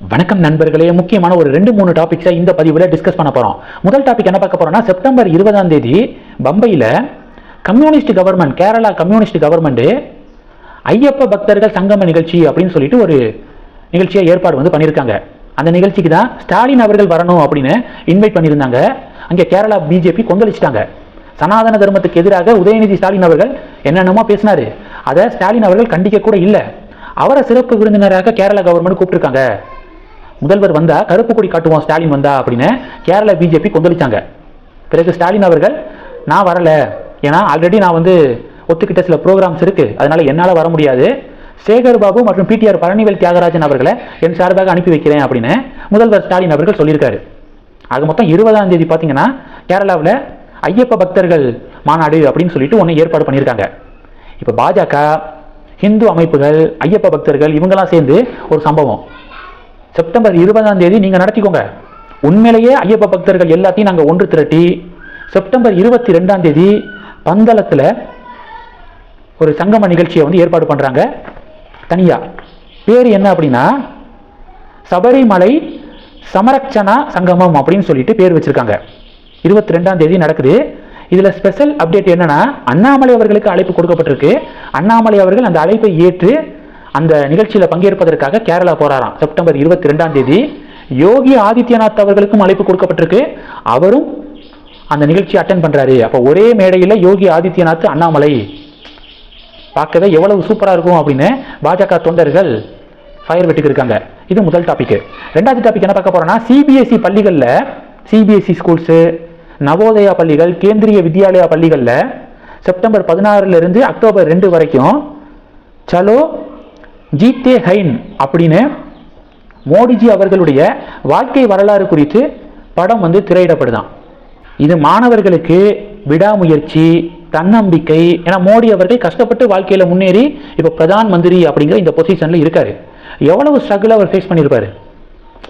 வணக்கம் நண்பர்களே. முக்கியமான ஒரு ரெண்டு மூணு டாபிக்ஸை இந்த பதிவில் டிஸ்கஸ் பண்ண போகிறோம் முதல் டாபிக் என்ன பார்க்க போகிறோம்னா செப்டம்பர் இருபதாம் தேதி பம்பையில் communist government Kerala communist government Ayyappa பக்தர்கள் சங்கம நிகழ்ச்சி அப்படின்னு சொல்லிட்டு ஒரு நிகழ்ச்சியை ஏற்பாடு வந்து பண்ணியிருக்காங்க. அந்த நிகழ்ச்சிக்கு தான் ஸ்டாலின் அவர்கள் வரணும் அப்படின்னு இன்வைட் பண்ணியிருந்தாங்க. அங்கே கேரளா பிஜேபி கொந்தளிச்சிட்டாங்க. சனாதன தர்மத்துக்கு எதிராக உதயநிதி ஸ்டாலின் அவர்கள் என்னென்னமோ பேசினாரு. அதை ஸ்டாலின் அவர்கள் கண்டிக்க கூட இல்லை. அவரை சிறப்பு விருந்தினராக கேரளா கவர்மெண்ட் கூப்பிட்டுருக்காங்க. முதல்வர் வந்தா கருப்பு கொடி காட்டுவோம் ஸ்டாலின் வந்தா அப்படின்னு கேரளா பிஜேபி கொந்தளிச்சாங்க. பிறகு ஸ்டாலின் அவர்கள் நான் வரல. ஏன்னா ஆல்ரெடி நான் வந்து ஒத்துக்கிட்ட சில ப்ரோக்ராம்ஸ் இருக்கு. அதனால என்னால் வர முடியாது. சேகர் பாபு மற்றும் பிடிஆர் பழனிவேல் தியாகராஜன் அவர்களை என் சார்பாக அனுப்பி வைக்கிறேன் அப்படின்னு முதல்வர் ஸ்டாலின் அவர்கள் சொல்லியிருக்காரு. அது மொத்தம் இருபதாம் தேதி பார்த்தீங்கன்னா கேரளாவில் ஐயப்ப பக்தர்கள் மாநாடு அப்படின்னு சொல்லிட்டு ஒன்று ஏற்பாடு பண்ணியிருக்காங்க. இப்போ பாஜக ஹிந்து அமைப்புகள் ஐயப்ப பக்தர்கள் இவங்கெல்லாம் சேர்ந்து ஒரு சம்பவம். செப்டம்பர் இருபதாம் தேதி நீங்கள் நடத்திக்கோங்க. உண்மையிலேயே ஐயப்ப பக்தர்கள் எல்லாத்தையும் நாங்கள் ஒன்று திரட்டி செப்டம்பர் இருபத்தி ரெண்டாம் தேதி பந்தளத்தில் ஒரு சங்கம நிகழ்ச்சியை வந்து ஏற்பாடு பண்ணுறாங்க தனியாக பேர் என்ன அப்படின்னா சபரிமலை சமரட்சணா சங்கமம் அப்படின்னு சொல்லிட்டு பேர் வச்சுருக்காங்க. இருபத்தி ரெண்டாம் தேதி நடக்குது. இதில் ஸ்பெஷல் அப்டேட் என்னென்னா அண்ணாமலை அவர்களுக்கு அழைப்பு கொடுக்கப்பட்டிருக்கு. அண்ணாமலை அவர்கள் அந்த அழைப்பை ஏற்று அந்த நிகழ்ச்சியில் பங்கேற்பதற்காக கேரளா போறாராம். செப்டம்பர் இருபத்தி ரெண்டாம் தேதி யோகி ஆதித்யநாத் அவர்களுக்கும் அழைப்பு கொடுக்கப்பட்டிருக்கு. அவரும் அந்த நிகழ்ச்சி அட்டன் பண்றாரு. அப்போ ஒரே மேடையில் யோகி ஆதித்யநாத் அண்ணாமலை பார்க்கவே எவ்வளவு சூப்பராக இருக்கும் அப்படின்னு பாஜக தொண்டர்கள் ஃபயர் வெட்டுக்கு இருக்காங்க இது முதல் டாபிக் ரெண்டாவது டாபிக் என்ன பார்க்க போறோம்னா சிபிஎஸ்இ பள்ளிகளில் சிபிஎஸ்இ ஸ்கூல்ஸு நவோதயா பள்ளிகள் கேந்திரிய வித்யாலயா பள்ளிகளில் செப்டம்பர் பதினாறுல இருந்து அக்டோபர் ரெண்டு வரைக்கும் சலோ ஜீத்தே ஹைன் அப்படின்னு மோடிஜி அவர்களுடைய வாழ்க்கை வரலாறு குறித்து படம் வந்து திரையிடப்படுதான். இது மாணவர்களுக்கு விடாமுயற்சி தன்னம்பிக்கை ஏன்னா மோடி அவர்கள் கஷ்டப்பட்டு வாழ்க்கையில் முன்னேறி இப்போ பிரதான் மந்திரி அப்படிங்கிற இந்த பொசிஷனில் இருக்கார். எவ்வளவு ஸ்ட்ரகிள் அவர் ஃபேஸ் பண்ணியிருப்பாரு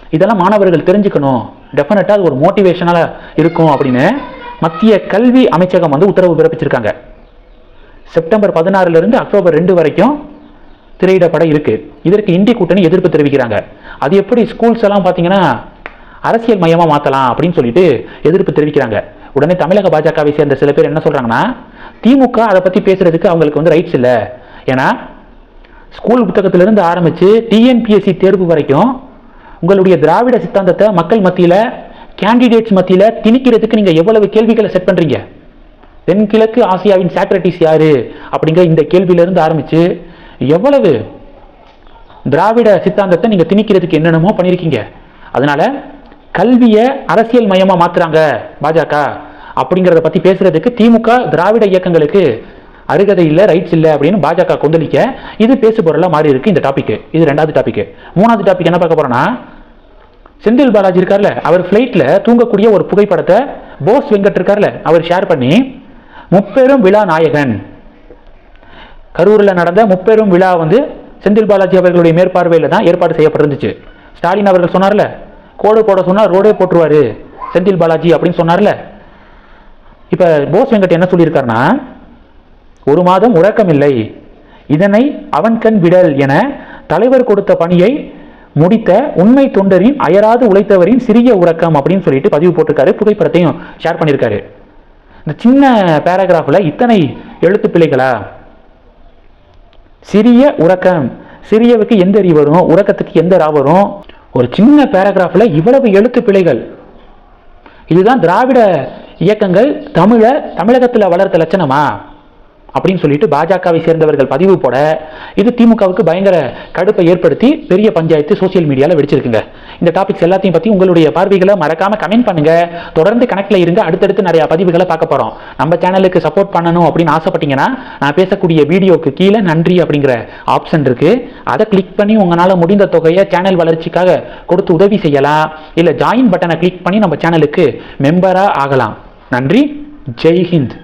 இதெல்லாம் மாணவர்கள் தெரிஞ்சுக்கணும். டெஃபினட்டாக அது ஒரு மோட்டிவேஷனாக இருக்கும் அப்படின்னு மத்திய கல்வி அமைச்சகம் வந்து உத்தரவு பிறப்பிச்சிருக்காங்க. செப்டம்பர் பதினாறுலேருந்து அக்டோபர் ரெண்டு வரைக்கும் திரையிடப்பட இருக்கு. இதற்கு இந்திய கூட்டணி எதிர்ப்பு தெரிவிக்கிறாங்க. அது எப்படி ஸ்கூல்ஸ் எல்லாம் பார்த்தீங்கன்னா அரசியல் மையமாக மாற்றலாம் அப்படின்னு சொல்லிட்டு எதிர்ப்பு தெரிவிக்கிறாங்க. உடனே தமிழக பாஜகவை சேர்ந்த சில பேர் என்ன சொல்கிறாங்கன்னா திமுக அதை பற்றி பேசுறதுக்கு அவங்களுக்கு வந்து ரைட்ஸ் இல்லை. ஏன்னா ஸ்கூல் புத்தகத்திலிருந்து ஆரம்பித்து டிஎன்பிஎஸ்சி தேர்வு வரைக்கும் உங்களுடைய திராவிட சித்தாந்தத்தை மக்கள் மத்தியில் கேண்டிடேட்ஸ் மத்தியில் திணிக்கிறதுக்கு நீங்கள் எவ்வளவு கேள்விகளை செட் பண்ணுறீங்க தென்கிழக்கு ஆசியாவின் சாக்ரட்டிஸ் யாரு? அப்படிங்கிற இந்த கேள்வியிலிருந்து ஆரம்பித்து எவ்வளவு திராவிட சித்தாந்தத்தை நீங்க திணிக்கிறதுக்கு என்னென்னமோ பண்ணியிருக்கீங்க அதனால கல்வியை அரசியல் மயமா மாத்துறாங்க பாஜக அப்படிங்கிறத பத்தி பேசுறதுக்கு திமுக திராவிட இயக்கங்களுக்கு அருகதை இல்லை ரைட்ஸ் இல்லை அப்படின்னு பாஜக கொந்தளிக்க இது பேசு பொருளாக மாறி இருக்கு இந்த டாபிக் இது ரெண்டாவது டாபிக் மூணாவது டாபிக் என்ன பார்க்க போறோம்னா செந்தில் பாலாஜி இருக்கார்ல அவர் ஃப்ளைட்டில் தூங்கக்கூடிய ஒரு புகைப்படத்தை போஸ் வெங்கட் இருக்கார்ல அவர் ஷேர் பண்ணி முப்பெரும் விழா நாயகன். கரூரில் நடந்த முப்பெரும் விழா வந்து செந்தில் பாலாஜி அவர்களுடைய மேற்பார்வையில் தான் ஏற்பாடு செய்யப்பட்டிருந்துச்சு. ஸ்டாலின் அவர்கள் சொன்னார்ல கோடு போட சொன்னால் ரோடே போட்டுருவாரு செந்தில் பாலாஜி அப்படின்னு சொன்னார்ல. இப்போ போஸ் வெங்கட் என்ன சொல்லியிருக்காருன்னா ஒரு மாதம் உறக்கமில்லை இதனை அவன் கண் விடல் என தலைவர் கொடுத்த பணியை முடித்த உண்மை தொண்டரின் அயராது உழைத்தவரின் சிறிய உறக்கம் அப்படின்னு சொல்லிட்டு பதிவு போட்டிருக்காரு புகைப்படத்தையும் ஷேர் பண்ணியிருக்காரு. இந்த சின்ன பேராகிராஃபில் இத்தனை எழுத்து பிள்ளைகளா சிறிய உறக்கம். சிறியவுக்கு எந்த அறி வரும்? உறக்கத்துக்கு எந்த ரா வரும்? ஒரு சின்ன பேராகிராஃபில் இவ்வளவு எழுத்து பிழைகள். இதுதான் திராவிட இயக்கங்கள் தமிழை தமிழகத்தில் வளர்த்த லட்சணமா? அப்படின்னு சொல்லிட்டு பாஜகவை சேர்ந்தவர்கள் பதிவு போட இது திமுகவுக்கு பயங்கர கடுப்பை ஏற்படுத்தி பெரிய பஞ்சாயத்து சோசியல் மீடியாவில் வெடிச்சிருக்குங்க. இந்த டாபிக்ஸ் எல்லாத்தையும் பற்றி உங்களுடைய பார்வைகளை மறக்காம கமெண்ட் பண்ணுங்க. தொடர்ந்து கணக்கில் இருங்க. அடுத்தடுத்து நிறைய பதிவுகளை பார்க்க போகிறோம் நம்ம சேனலுக்கு சப்போர்ட் பண்ணணும் அப்படின்னு ஆசைப்பட்டீங்கன்னா நான் பேசக்கூடிய வீடியோக்கு கீழே நன்றி அப்படிங்கிற ஆப்ஷன் இருக்கு. அதை கிளிக் பண்ணி உங்களால் முடிந்த தொகையை சேனல் வளர்ச்சிக்காக கொடுத்து உதவி செய்யலாம். இல்லை ஜாயின் பட்டனை கிளிக் பண்ணி நம்ம சேனலுக்கு மெம்பராக ஆகலாம். நன்றி. ஜெய் ஹிந்த்.